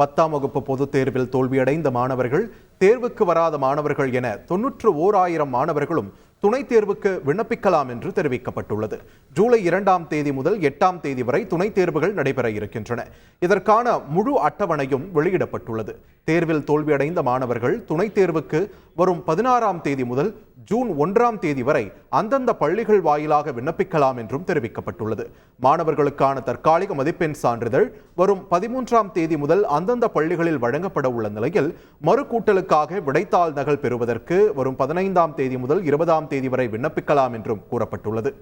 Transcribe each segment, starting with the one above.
பத்தாம் வகுப்பு பொதுத் தேர்வில் தோல்வியடைந்த மாணவர்கள் தேர்வுக்கு வராத மாணவர்கள் என தொன்னூற்று ஓர் ஆயிரம் மாணவர்களும் துணைத் தேர்வுக்கு விண்ணப்பிக்கலாம் என்று தெரிவிக்கப்பட்டுள்ளது. ஜூலை இரண்டாம் தேதி முதல் எட்டாம் தேதி வரை துணைத் தேர்வுகள் நடைபெற இருக்கின்றன. இதற்கான முழு அட்டவணையும் வெளியிடப்பட்டுள்ளது. தேர்வில் தோல்வியடைந்த மாணவர்கள் துணைத் தேர்வுக்கு வரும் பதினாறாம் தேதி முதல் ஜூன் ஒன்றாம் தேதி வரை அந்தந்த பள்ளிகள் வாயிலாக விண்ணப்பிக்கலாம் என்றும் தெரிவிக்கப்பட்டுள்ளது. மாணவர்களுக்கான தற்காலிக மதிப்பெண் சான்றிதழ் வரும் பதிமூன்றாம் தேதி முதல் அந்தந்த பள்ளிகளில் வழங்கப்பட உள்ள நிலையில் மறுகூட்டலுக்காக விடைத்தாள் நகல் பெறுவதற்கு வரும் பதினைந்தாம் தேதி முதல் இருபதாம் தேதி வரை விண்ணப்பிக்கலாம் என்றும் கூறப்பட்டுள்ளது.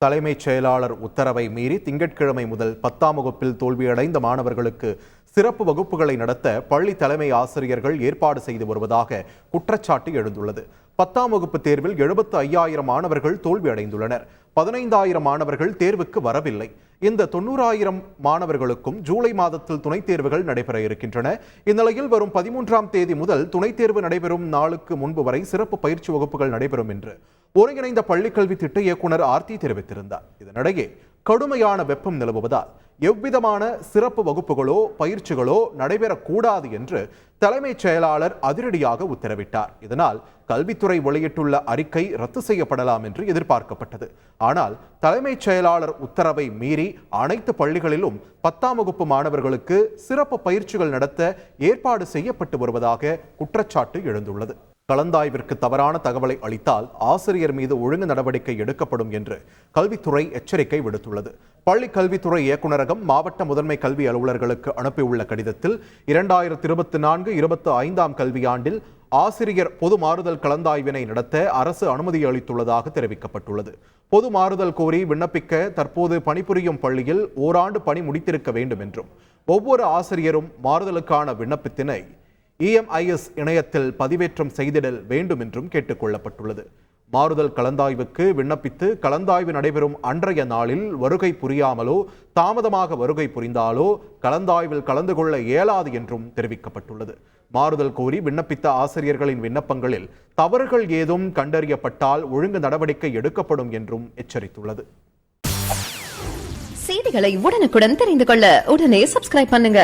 தலைமைச் செயலாளர் உத்தரவை மீறி திங்கட்கிழமை முதல் பத்தாம் வகுப்பில் தோல்வியடைந்த மாணவர்களுக்கு சிறப்பு வகுப்புகளை நடத்த பள்ளி தலைமை ஆசிரியர்கள் ஏற்பாடு செய்து வருவதாக குற்றச்சாட்டு எழுந்துள்ளது. பத்தாம் வகுப்பு தேர்வில் எழுபத்து ஐயாயிரம் மாணவர்கள் தோல்வியடைந்துள்ளனர். பதினைந்தாயிரம் மாணவர்கள் தேர்வுக்கு வரவில்லை. இந்த தொண்ணூறாயிரம் மாணவர்களுக்கும் ஜூலை மாதத்தில் துணைத் தேர்வுகள் நடைபெற இருக்கின்றன. இந்நிலையில் வரும் பதிமூன்றாம் தேதி முதல் துணைத் தேர்வு நடைபெறும் நாளுக்கு முன்பு வரை சிறப்பு பயிற்சி வகுப்புகள் நடைபெறும் என்று ஒருங்கிணைந்த பள்ளிக்கல்வி திட்ட இயக்குனர் ஆர்த்தி தெரிவித்திருந்தார். இதனிடையே கடுமையான வெப்பம் நிலவுவதால் எவ்விதமான சிறப்பு வகுப்புகளோ பயிற்சிகளோ நடைபெறக்கூடாது என்று தலைமைச் செயலாளர் அதிரடியாக உத்தரவிட்டார். இதனால் கல்வித்துறை வெளியிட்டுள்ள அறிக்கை ரத்து செய்யப்படலாம் என்று எதிர்பார்க்கப்பட்டது. ஆனால் தலைமைச் செயலாளர் உத்தரவை மீறி அனைத்து பள்ளிகளிலும் பத்தாம் வகுப்பு மாணவர்களுக்கு சிறப்பு பயிற்சிகள் நடத்த ஏற்பாடு செய்யப்பட்டு வருவதாக குற்றச்சாட்டு எழுந்துள்ளது. கலந்தாய்விற்கு தவறான தகவலை அளித்தால் ஆசிரியர் மீது ஒழுங்கு நடவடிக்கை எடுக்கப்படும் என்று கல்வித்துறை எச்சரிக்கை விடுத்துள்ளது. பள்ளி கல்வித்துறை இயக்குநரகம் மாவட்ட முதன்மை கல்வி அலுவலர்களுக்கு அனுப்பியுள்ள கடிதத்தில் இரண்டாயிரத்தி இருபத்தி நான்கு இருபத்தி ஐந்தாம் கல்வியாண்டில் ஆசிரியர் பொது மாறுதல் கலந்தாய்வினை நடத்த அரசு அனுமதி அளித்துள்ளதாக தெரிவிக்கப்பட்டுள்ளது. பொது மாறுதல் கோரி விண்ணப்பிக்க தற்போது பணிபுரியும் பள்ளியில் ஓராண்டு பணி முடித்திருக்க வேண்டும் என்றும் ஒவ்வொரு ஆசிரியரும் மாறுதலுக்கான விண்ணப்பத்தினை இஎம்ஐஎஸ் இணையத்தில் பதிவேற்றம் செய்திடல் வேண்டும் என்றும் கேட்டுக்கொள்ளப்பட்டுள்ளது. மாறுதல் கலந்தாய்வுக்கு விண்ணப்பித்து கலந்தாய்வு நடைபெறும் அன்றைய நாளில் வருகை புரியாமலோ தாமதமாக வருகை புரிந்தாலோ கலந்தாய்வில் கலந்து கொள்ள இயலாது என்றும் தெரிவிக்கப்பட்டுள்ளது. மாறுதல் கோரி விண்ணப்பித்த ஆசிரியர்களின் விண்ணப்பங்களில் தவறுகள் ஏதும் கண்டறியப்பட்டால் ஒழுங்கு நடவடிக்கை எடுக்கப்படும் என்றும் எச்சரித்துள்ளது. செய்திகளை உடனுக்குடன் தெரிந்து கொள்ள உடனே சப்ஸ்கிரைப் பண்ணுங்க.